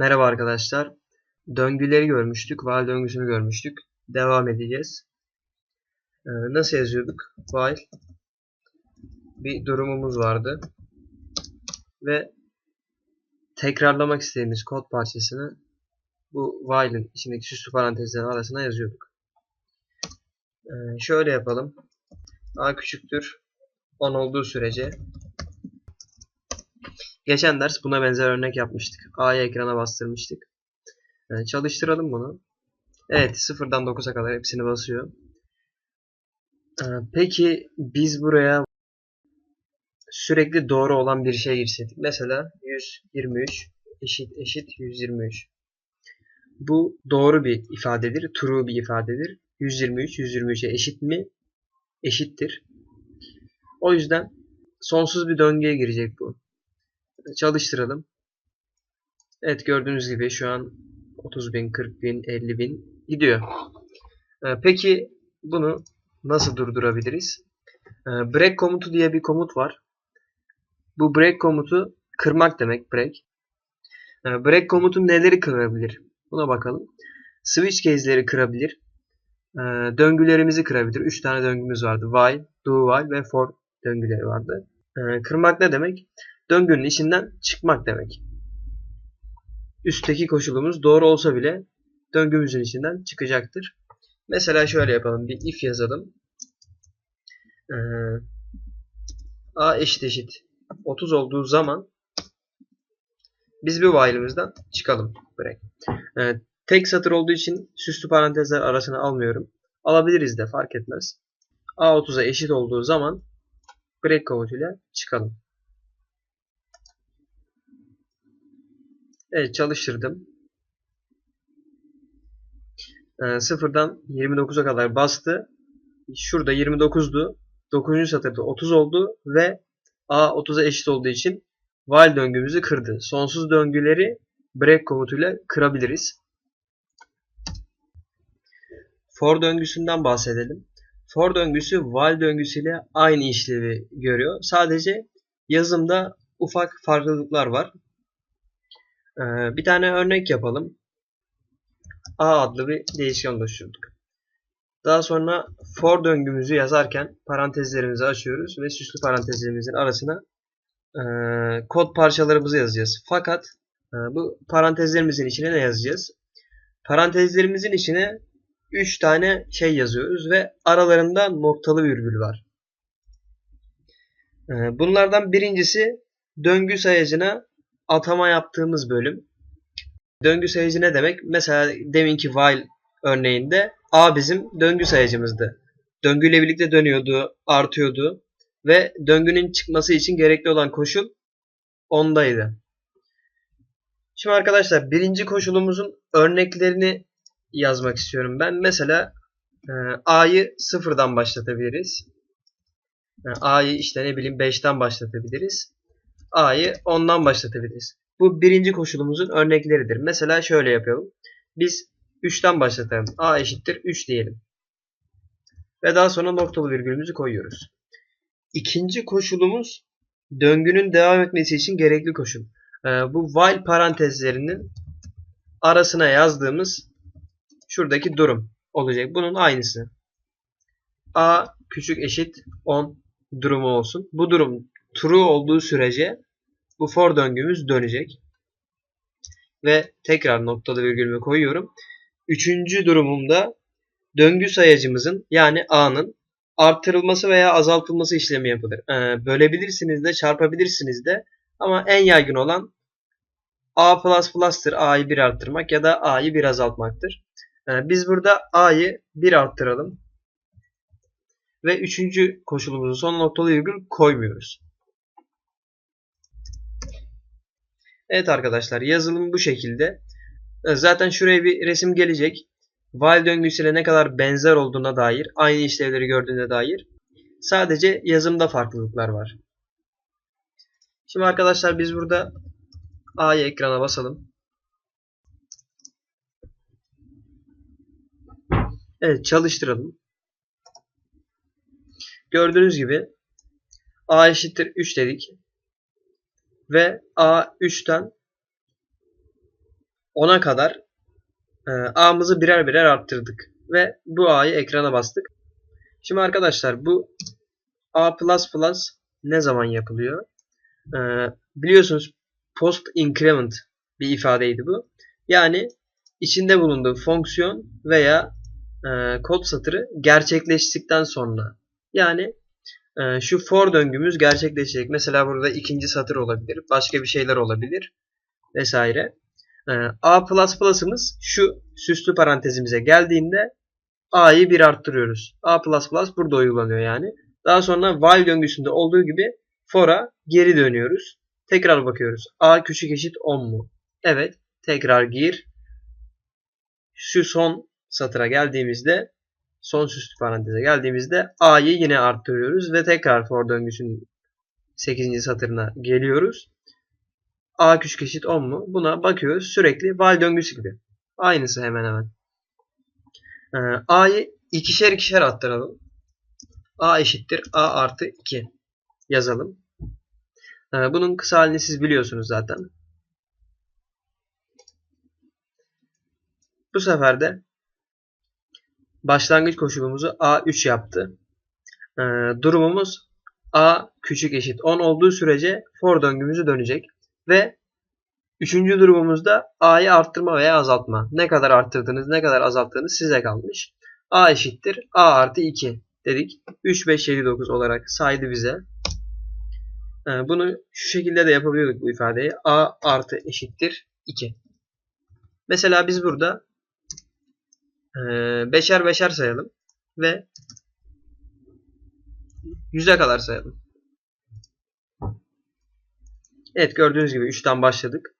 Merhaba arkadaşlar. Döngüleri görmüştük. While döngüsünü görmüştük. Devam edeceğiz. Ee, nasıl yazıyorduk? While bir durumumuz vardı. Ve tekrarlamak istediğimiz kod parçasını bu while'ın içindeki süslü parantezlerin arasına yazıyorduk. Ee, şöyle yapalım. A küçüktür 10 olduğu sürece Geçen ders buna benzer örnek yapmıştık. A'yı ekrana bastırmıştık. Yani çalıştıralım bunu. Evet sıfırdan 9'a kadar hepsini basıyor. Ee, peki biz buraya sürekli doğru olan bir şey girseydik. Mesela 123 eşit eşit 123. Bu doğru bir ifadedir. True bir ifadedir. 123 123'e eşit mi? Eşittir. O yüzden sonsuz bir döngüye girecek bu. Çalıştıralım. Evet gördüğünüz gibi şu an 30 bin, 40 bin, 50 bin gidiyor. Ee, peki bunu nasıl durdurabiliriz? Ee, break komutu diye bir komut var. Bu break komutu kırmak demek break. Ee, break komutu neleri kırabilir? Buna bakalım. Switch case'leri kırabilir. Döngülerimizi kırabilir. 3 tane döngümüz vardı. While, do while ve for döngüleri vardı. Kırmak ne demek? Döngünün içinden çıkmak demek. Üstteki koşulumuz doğru olsa bile döngümüzün içinden çıkacaktır. Mesela şöyle yapalım. Bir if yazalım. Ee, a eşit eşit 30 olduğu zaman biz bir while'ımızdan çıkalım. Break. Ee, tek satır olduğu için süslü parantezler arasına almıyorum. Alabiliriz de fark etmez. a 30'a eşit olduğu zaman break komutuyla çıkalım. Evet çalıştırdım. Ee, sıfırdan 29'a kadar bastı. Şurada 29'du. 9. satırda 30 oldu ve A 30'a eşit olduğu için while döngümüzü kırdı. Sonsuz döngüleri break komutuyla kırabiliriz. For döngüsünden bahsedelim. For döngüsü while döngüsüyle aynı işlevi görüyor. Sadece yazımda ufak farklılıklar var. Ee, bir tane örnek yapalım. A adlı bir değişken oluşturduk. Daha sonra for döngümüzü yazarken parantezlerimizi açıyoruz ve süslü parantezlerimizin arasına e, kod parçalarımızı yazacağız. Fakat e, bu parantezlerimizin içine ne yazacağız? Parantezlerimizin içine 3 tane şey yazıyoruz ve aralarında noktalı virgül var. E, bunlardan birincisi döngü sayacına atama yaptığımız bölüm. Döngü sayıcı ne demek? Mesela deminki while örneğinde A bizim döngü sayacımızdı. Döngüyle birlikte dönüyordu, artıyordu ve döngünün çıkması için gerekli olan koşul ondaydı. Şimdi arkadaşlar birinci koşulumuzun örneklerini yazmak istiyorum ben. Mesela e, A'yı sıfırdan başlatabiliriz. E, A'yı işte ne bileyim 5'ten başlatabiliriz. A'yı 10'dan başlatabiliriz. Bu birinci koşulumuzun örnekleridir. Mesela şöyle yapalım. Biz 3'ten başlatalım. A eşittir 3 diyelim. Ve daha sonra noktalı virgülümüzü koyuyoruz. İkinci koşulumuz döngünün devam etmesi için gerekli koşul. Ee, bu while parantezlerinin arasına yazdığımız şuradaki durum olacak. Bunun aynısı. A küçük eşit 10 durumu olsun. Bu durum true olduğu sürece bu for döngümüz dönecek. Ve tekrar noktalı virgülümü koyuyorum. Üçüncü durumumda döngü sayacımızın yani a'nın artırılması veya azaltılması işlemi yapılır. Ee, bölebilirsiniz de çarpabilirsiniz de ama en yaygın olan a plus plus'tır a'yı bir arttırmak ya da a'yı bir azaltmaktır. Ee, biz burada a'yı bir arttıralım. Ve üçüncü koşulumuzun son noktalı virgül koymuyoruz. Evet arkadaşlar yazılım bu şekilde. Ee, zaten şuraya bir resim gelecek. While döngüsüyle ne kadar benzer olduğuna dair, aynı işlevleri gördüğüne dair. Sadece yazımda farklılıklar var. Şimdi arkadaşlar biz burada A'yı ekrana basalım. Evet çalıştıralım. Gördüğünüz gibi A eşittir 3 dedik ve A 3'ten 10'a kadar e, A'mızı birer birer arttırdık. Ve bu A'yı ekrana bastık. Şimdi arkadaşlar bu A++ ne zaman yapılıyor? E, biliyorsunuz post increment bir ifadeydi bu. Yani içinde bulunduğu fonksiyon veya e, kod satırı gerçekleştikten sonra. Yani e, şu for döngümüz gerçekleşecek. Mesela burada ikinci satır olabilir. Başka bir şeyler olabilir. Vesaire. E, A++'ımız şu süslü parantezimize geldiğinde A'yı bir arttırıyoruz. A++ burada uygulanıyor yani. Daha sonra while döngüsünde olduğu gibi for'a geri dönüyoruz. Tekrar bakıyoruz. A küçük eşit 10 mu? Evet. Tekrar gir. Şu son satıra geldiğimizde son süslü paranteze geldiğimizde A'yı yine arttırıyoruz ve tekrar for döngüsünün 8. satırına geliyoruz. A küçük eşit 10 mu? Buna bakıyoruz. Sürekli while döngüsü gibi. Aynısı hemen hemen. Ee, A'yı ikişer ikişer arttıralım. A eşittir A artı 2 yazalım. Ee, bunun kısa halini siz biliyorsunuz zaten. Bu sefer de başlangıç koşulumuzu A3 yaptı. Ee, durumumuz A küçük eşit 10 olduğu sürece for döngümüzü dönecek. Ve üçüncü durumumuzda A'yı arttırma veya azaltma. Ne kadar arttırdınız ne kadar azalttığınız size kalmış. A eşittir A artı 2 dedik. 3, 5, 7, 9 olarak saydı bize. Ee, bunu şu şekilde de yapabiliyorduk bu ifadeyi. A artı eşittir 2. Mesela biz burada beşer beşer sayalım ve 100'e kadar sayalım. Evet gördüğünüz gibi 3'ten başladık.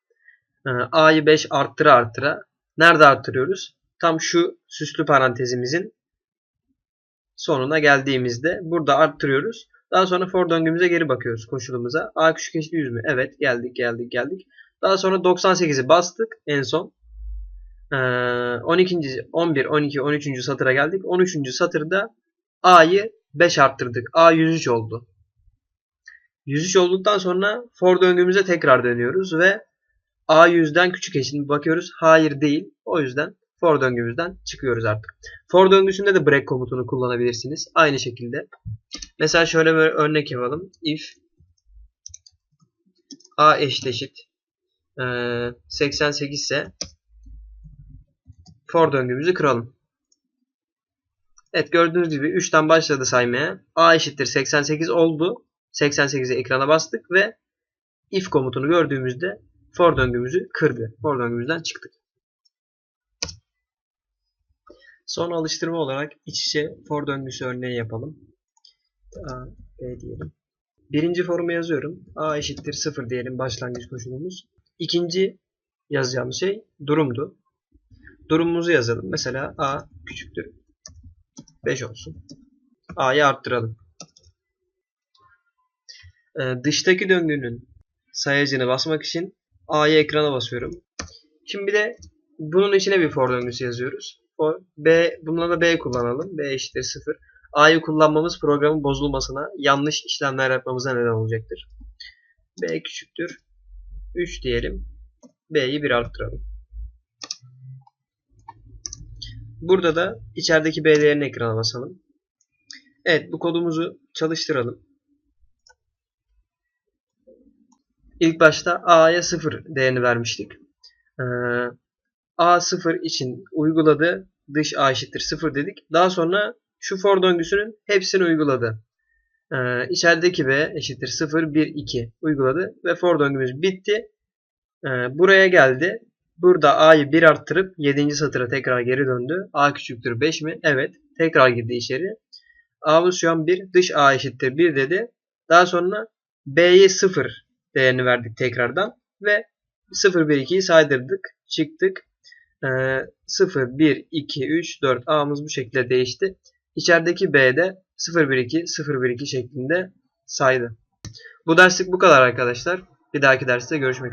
Ee, A'yı 5 arttıra arttıra. Nerede arttırıyoruz? Tam şu süslü parantezimizin sonuna geldiğimizde burada arttırıyoruz. Daha sonra for döngümüze geri bakıyoruz koşulumuza. A küçük eşit 100 mü? Evet geldik geldik geldik. Daha sonra 98'i bastık en son. Ee, 12. 11, 12, 13. satıra geldik. 13. satırda A'yı 5 arttırdık. A 103 oldu. 103 olduktan sonra for döngümüze tekrar dönüyoruz ve A 100'den küçük eşit bakıyoruz. Hayır değil. O yüzden for döngümüzden çıkıyoruz artık. For döngüsünde de break komutunu kullanabilirsiniz. Aynı şekilde. Mesela şöyle bir örnek yapalım. If A eşit eşit 88 ise for döngümüzü kıralım. Evet gördüğünüz gibi 3'ten başladı saymaya. A eşittir 88 oldu. 88'i ekrana bastık ve if komutunu gördüğümüzde for döngümüzü kırdı. For döngümüzden çıktık. Son alıştırma olarak iç içe for döngüsü örneği yapalım. A, B diyelim. Birinci forumu yazıyorum. A eşittir 0 diyelim başlangıç koşulumuz. İkinci yazacağımız şey durumdu. Durumumuzu yazalım. Mesela A küçüktür. 5 olsun. A'yı arttıralım. Ee, dıştaki döngünün sayacını basmak için A'yı ekrana basıyorum. Şimdi bir de bunun içine bir for döngüsü yazıyoruz. For, B, bununla da B kullanalım. B eşittir 0. A'yı kullanmamız programın bozulmasına, yanlış işlemler yapmamıza neden olacaktır. B küçüktür. 3 diyelim. B'yi 1 arttıralım. Burada da içerideki B değerini ekrana basalım. Evet bu kodumuzu çalıştıralım. İlk başta A'ya 0 değerini vermiştik. Ee, A 0 için uyguladı. Dış A eşittir 0 dedik. Daha sonra şu for döngüsünün hepsini uyguladı. Ee, B eşittir 0, 1, 2 uyguladı. Ve for döngümüz bitti. Ee, buraya geldi. Burada A'yı 1 arttırıp 7. satıra tekrar geri döndü. A küçüktür 5 mi? Evet. Tekrar girdi içeri. A'mız şu an 1. Dış A eşittir 1 dedi. Daha sonra B'ye 0 değerini verdik tekrardan. Ve 0, 1, 2'yi saydırdık. Çıktık. Ee, 0, 1, 2, 3, 4 A'mız bu şekilde değişti. İçerideki B'de 0, 1, 2, 0, 1, 2 şeklinde saydı. Bu derslik bu kadar arkadaşlar. Bir dahaki derste görüşmek üzere.